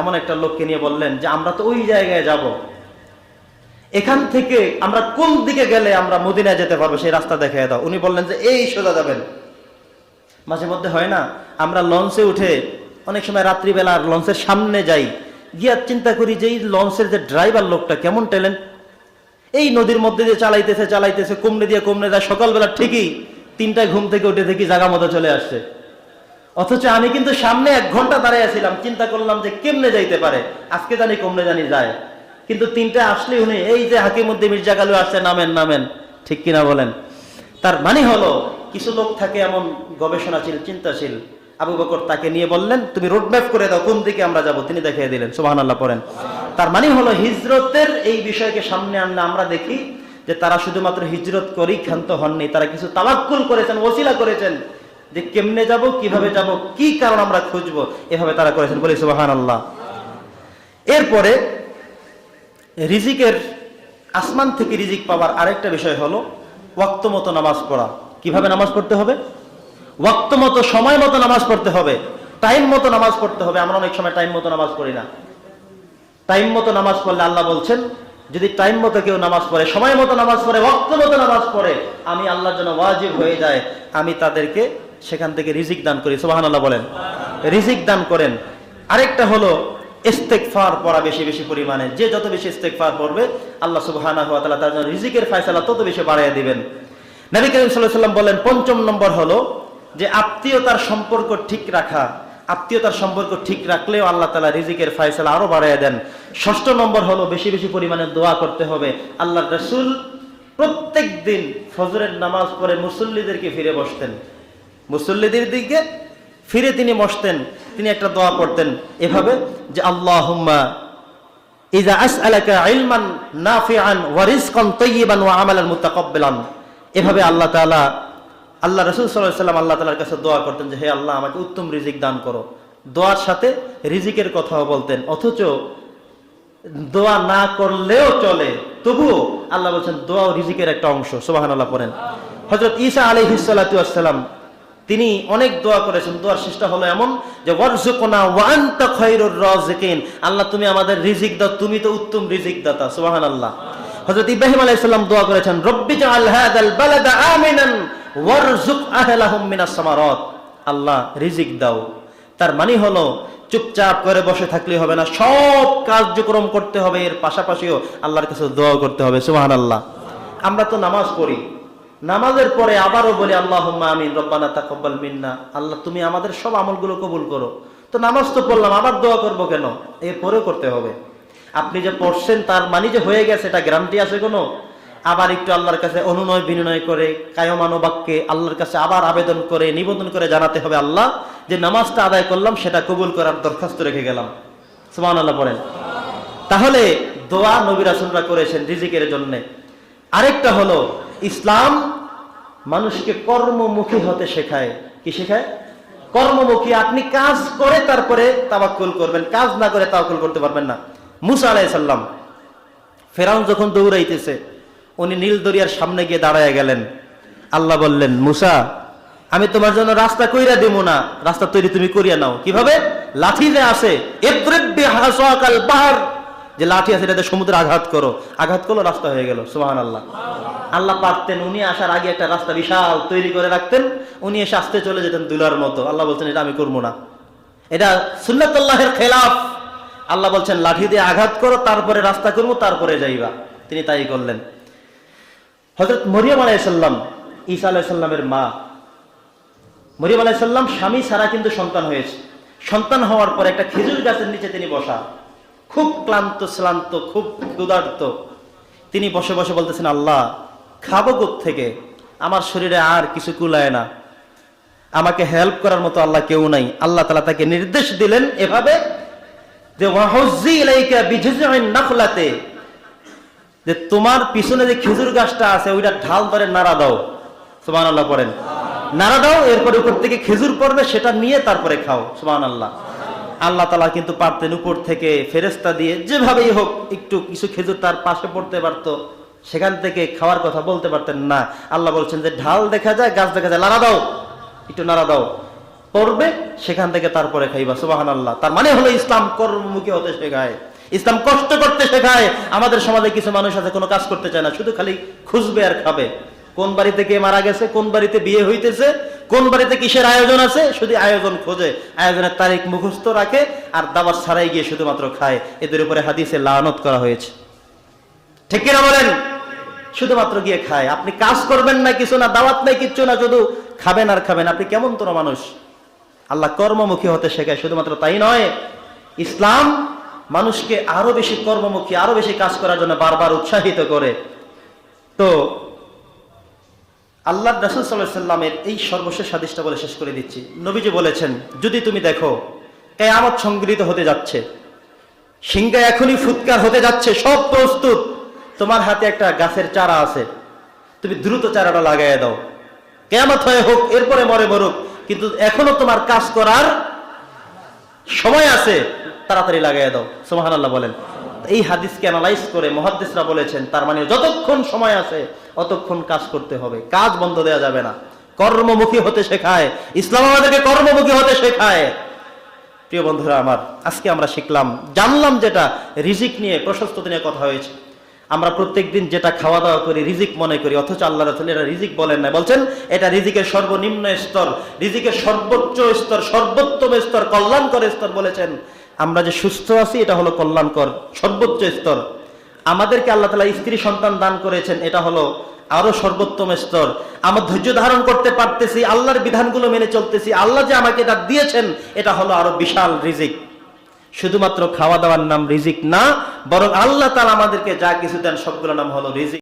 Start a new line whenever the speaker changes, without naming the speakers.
এমন একটা লোককে নিয়ে বললেন যে, আমরা তো ওই জায়গায় যাব। এখান থেকে আমরা কোন দিকে গেলে আমরা মদিনায় যেতে পারব? সেই রাস্তা দেখায় দাও। উনি বললেন যে, এই সোজা যাবেন। মাঝে মধ্যে হয় না, আমরা লঞ্চে উঠে অনেক সময় রাত্রিবেলা লঞ্চের সামনে যাই, গিয়া চিন্তা করি যে, এই লঞ্চের যে ড্রাইভার লোকটা কেমন ট্যালেন্ট? এই নদীর মধ্যে দিয়ে চালাইতেছে চালাইতেছে, কমনে দিয়ে কমনে যায় সকালবেলা ঠিকই তিনটায় ঘুম থেকে উঠে দেখি জাগা মতো চলে আসছে। অথচ আমি কিন্তু সামনে এক ঘণ্টা দাঁড়িয়ে ছিলাম চিন্তা করলাম যে কেমনে যাইতে পারে। আজকে জানি কমনে জানি যায়। কিন্তু তিনটা আসলে উনি, এই যে হাকিম উদ্দিন মির্জা কালু আসছে, নামেন নামেন, ঠিক কিনা বলেন? তার মানে হলো, কিছু লোক থাকে এমন গবেষণাশীল, চিন্তাশীল। আবু বকর তাকে নিয়ে বললেন, তুমি রোডম্যাপ করে দাও, কোন দিকে আমরা যাব? তিনি দেখিয়ে দিলেন সুবাহান আল্লাহ পড়েন। তার মানে হলো, হিজরতের এই বিষয়কে সামনে আনলে আমরা দেখি যে তারা শুধুমাত্র হিজরত করেই ক্ষান্ত হননি, তারা কিছু তাবাক্কুল করেছেন, ওসিলা করেছেন। যে কেমনে যাব, কীভাবে যাব, কি কারণ আমরা খুঁজবো, এভাবে তারা করেছেন। বলি সুবাহান আল্লাহ এরপরে রিজিকের, আসমান থেকে রিজিক পাওয়ার আরেকটা বিষয় হলো ওয়াক্ত মতো নামাজ পড়া। কীভাবে নামাজ পড়তে হবে? ওয়াক্ত মতো সময় মতো নামাজ পড়তে হবে। টাইম মতো নামাজ পড়তে হবে। আমরা অনেক সময় টাইম মতো নামাজ পড়ি না। টাইম মতো নামাজ পড়লে আল্লাহ বলছেন, যদি টাইম মতো কেউ নামাজ পড়ে, সময় মতো নামাজ পড়ে, ওয়াক্ত মতো নামাজ পড়ে, আমি আল্লাহর জন্য ওয়াজিব হয়ে যায়। আমি তাদেরকে সেখান থেকে রিজিক দান করি সুবাহান আল্লাহ বলেন। রিজিক দান করেন। আরেকটা হলো পড়া বেশি বেশি পরিমাণে। যে যত বেশি পড়বে, আল্লাহ তার জন্য রিজিকের ফয়সালা তত বেশি বাড়াইয়া দিবেন। নবী করিম সাল্লাম বলেন, পঞ্চম নম্বর হলো যে আত্মীয়তার সম্পর্ক ঠিক রাখা। আত্মীয়তার সম্পর্ক ঠিক রাখলেও আল্লাহ তালা রিজিকের ফয়সালা আরও বাড়াইয়া দেন। ষষ্ঠ নম্বর হলো বেশি বেশি পরিমাণে দোয়া করতে হবে। আল্লাহ রসুল প্রত্যেক দিন ফজরের নামাজ পরে মুসল্লিদেরকে ফিরে বসতেন। মুসল্লিদের দিকে ফিরে তিনি বসতেন, তিনি একটা দোয়া পড়তেন এভাবে যে আল্লাহুম্মা ইজা আসআলাকা ইলমান নাফিআন ওয়া রিজকান তাইয়িবান ওয়া আমালান মুতাকাব্বালান। এভাবে আল্লাহ তাআলা, আল্লাহ রাসূল সাল্লাল্লাহু আলাইহি আল্লাহ তাআলার কাছে দোয়া করতেন যে, হে আল্লাহ, আমাকে উত্তম রিজিক দান করো। দোয়ার সাথে রিজিকের কথাও বলতেন, অথচ দোয়া না করলেও চলে। তবুও আল্লাহ বলছেন দোয়া রিজিকের একটা অংশ। সুবহানাল্লাহ পড়েন। হযরত ঈসা আলাইহিস সালাতু ওয়াসসালাম তিনি অনেক দোয়া করেছেন। দোয়ার শেষটা হলো এমন যে ওয়ারজুকনা ওয়া আনতা খায়রুর রাজিকিন আল্লাহ, তুমি আমাদের রিজিক দাও, তুমি তো উত্তম রিজিক দাতা। সুবহানাল্লাহ। হযরত ইব্রাহিম আলাইহিস সালাম দোয়া করেছেন, রব্বি ওয়ারজুক আল্লাহ, রিজিক দাও। তার মানে হলো, চুপচাপ করে বসে থাকলে হবে না, সব কার্যক্রম করতে হবে। এর পাশাপাশিও আল্লাহর কাছে দোয়া করতে হবে, সুবহানাল্লাহ। আমরা তো নামাজ পড়ি নামাজের পরে আবারও বলি আল্লাহ আমিন, রব্বানা তাকব্বাল মিন্না। আল্লাহ, তুমি আমাদের সব আমলগুলো কবুল করো। তো নামাজ তো পড়লাম, আবার দোয়া করব কেন? এরপরেও করতে হবে। আপনি যে পড়ছেন, তার মানে যে হয়ে গেছে, এটা গ্যারান্টি আছে কোনো? আবার একটু আল্লাহর কাছে অনুনয় বিনয় করে কায়মানো বাক্যে আল্লাহর কাছে আবার আবেদন করে, নিবেদন করে জানাতে হবে আল্লাহ যে নামাজটা আদায় করলাম, সেটা কবুল করার দরখাস্ত রেখে গেলাম। সুমান আল্লাহ পড়েন। তাহলে দোয়া নবী রাসুলরা করেছেন রিজিকের জন্যে। আরেকটা হলো ইসলাম মানুষকে কর্মমুখী হতে শেখায়। কি শেখায়? কর্মমুখী। আপনি কাজ করে তারপরে তাবাক্কুল করবেন। কাজ না করে তাওয়াক্কুল করতে পারবেন না। মুসা আলাইসাল্লাম ফেরাউন যখন দৌড়াইতেছে, উনি নীল দরিয়ার সামনে গিয়ে দাঁড়ায় গেলেন। আল্লাহ বললেন, মুসা, আমি তোমার জন্য রাস্তা কইরা দেবো না। রাস্তা তৈরি তুমি করিয়া নাও। কীভাবে? লাঠি যে আছে যে লাঠি আছে, এটাতে সমুদ্রে আঘাত করো। আঘাত করল রাস্তা হয়ে গেল সুবাহান আল্লাহ আল্লাহ পারতেন, উনি আসার আগে একটা রাস্তা বিশাল তৈরি করে রাখতেন। উনি এসে আসতে চলে যেতেন দুলার মতো। আল্লাহ বলছেন, এটা আমি করব না। এটা সুন্নাতুল্লাহের খেলাফ। আল্লাহ বলছেন, লাঠি দিয়ে আঘাত করো, তারপরে রাস্তা করব, তারপরে যাইবা। তিনি তাই করলেন। হজরত মরিয়াম আলাইসাল্লাম ঈসা আলাইসাল্লামের মা। মরিয়াম আলাইসাল্লাম স্বামী ছাড়া কিন্তু সন্তান হয়েছে। সন্তান হওয়ার পর একটা খেজুর গাছের নিচে তিনি বসা। খুব ক্লান্ত, শ্লান্ত, খুব ক্ষুধার্ত। তিনি বসে বসে বলতেছেন, আল্লাহ, খাব থেকে আমার শরীরে আর কিছু কুলায় না। আমাকে হেল্প করার মতো আল্লাহ কেউ নাই। আল্লাহ তালা তাকে নির্দেশ দিলেন এভাবে যে যে, তোমার পিছনে যে খেজুর গাছটা আছে, ওইটা ঢাল ধরে নাড়া দাও। সুবহান আল্লাহ পড়েন। নাড়া দাও, এরপরে উপর থেকে খেজুর পড়বে, সেটা নিয়ে তারপরে খাও। সুবহান আল্লাহ আল্লাহ তালা কিন্তু পারতেন উপর থেকে ফেরেস্তা দিয়ে যেভাবেই হোক একটু কিছু খেজুর তার পাশে পড়তে পারতো, সেখান থেকে খাওয়ার কথা বলতে পারতেন না। আল্লাহ বলছেন যে, ঢাল দেখা যায়, গাছ দেখা যায়, নাড়া দাও, একটু নাড়া দাও। পড়বে, সেখান থেকে তারপরে খাইবা সুবাহান আল্লাহ তার মানে হলো ইসলাম কর্মমুখী হতে শেখায়। ইসলাম কষ্ট করতে শেখায়। আমাদের সমাজে কিছু মানুষ আছে, কোনো কাজ করতে চায় না, শুধু খালি খুঁজবে আর খাবে। কোন বাড়িতে কে মারা গেছে, কোন বাড়িতে বিয়ে হইতেছে কোন বাড়িতে কিসের আয়োজন আছে? শুধু আয়োজন খোঁজে, আয়োজনের তারিখ মুখস্থ রাখে আর দাবার ছাড়াই গিয়ে শুধুমাত্র খায়। এদের উপরে হাদিসে লানত করা হয়েছে। ঠিক কিনা বলেন? শুধুমাত্র গিয়ে খায়। আপনি কাজ করবেন না কিছু না, দাওয়াত নাই কিচ্ছু না, শুধু খাবেন আর খাবেন। আপনি কেমন তোর মানুষ? আল্লাহ কর্মমুখী হতে শেখায়, শুধুমাত্র তাই নয়, ইসলাম মানুষকে আরও বেশি কর্মমুখী, আরও বেশি কাজ করার জন্য বারবার উৎসাহিত করে। তো আল্লাহ রাসুল সাল্লাহ সাল্লামের এই সর্বশেষ হাদিসটা বলে শেষ করে দিচ্ছি। নবীজি বলেছেন, যদি তুমি দেখো, কেয়ামত সংগৃহীত হতে যাচ্ছে। সিংহা এখনই ফুৎকার হতে যাচ্ছে, সব প্রস্তুত। তোমার হাতে একটা গাছের চারা আছে। তুমি দ্রুত চারাটা লাগাইয়া দাও। কেয়ামত হয়ে হোক, এরপরে মরে মরুক, কিন্তু এখনও তোমার কাজ করার সময় আছে। তাড়াতাড়ি লাগাইয়া দাও। সোহান আল্লাহ বলেন। এই হাদিসকে অ্যানালাইজ করে মহাদ্দেশরা বলেছেন, তার মানে যতক্ষণ সময় আছে, অতক্ষণ কাজ করতে হবে। কাজ বন্ধ দেওয়া যাবে না। কর্মমুখী হতে শেখায়। ইসলাম আমাদেরকে কর্মমুখী হতে শেখায়। প্রিয় বন্ধুরা আমার, আজকে আমরা শিখলাম, জানলাম যেটা রিজিক নিয়ে প্রশস্ত নিয়ে কথা হয়েছে। আমরা প্রত্যেকদিন যেটা খাওয়া দাওয়া করি, রিজিক মনে করি, অথচ আল্লাহ রসুল এটা রিজিক বলেন না বলছেন, এটা রিজিকের সর্বনিম্ন স্তর, রিজিকের সর্বোচ্চ স্তর, সর্বোত্তম স্তর, কল্যাণকর স্তর বলেছেন। আমরা যে সুস্থ আছি, এটা হলো কল্যাণকর, সর্বোচ্চ স্তর। আমাদেরকে আল্লাহ তালা স্ত্রী সন্তান দান করেছেন, এটা হলো আরও সর্বোত্তম স্তর। আমার ধৈর্য ধারণ করতে পারতেছি, আল্লাহর বিধানগুলো মেনে চলতেছি, আল্লাহ যে আমাকে এটা দিয়েছেন, এটা হলো আরও বিশাল রিজিক। শুধুমাত্র খাওয়া দাওয়ার নাম রিজিক না, বরং আল্লাহ তালা আমাদেরকে যা কিছু দেন সবগুলো নাম হলো রিজিক।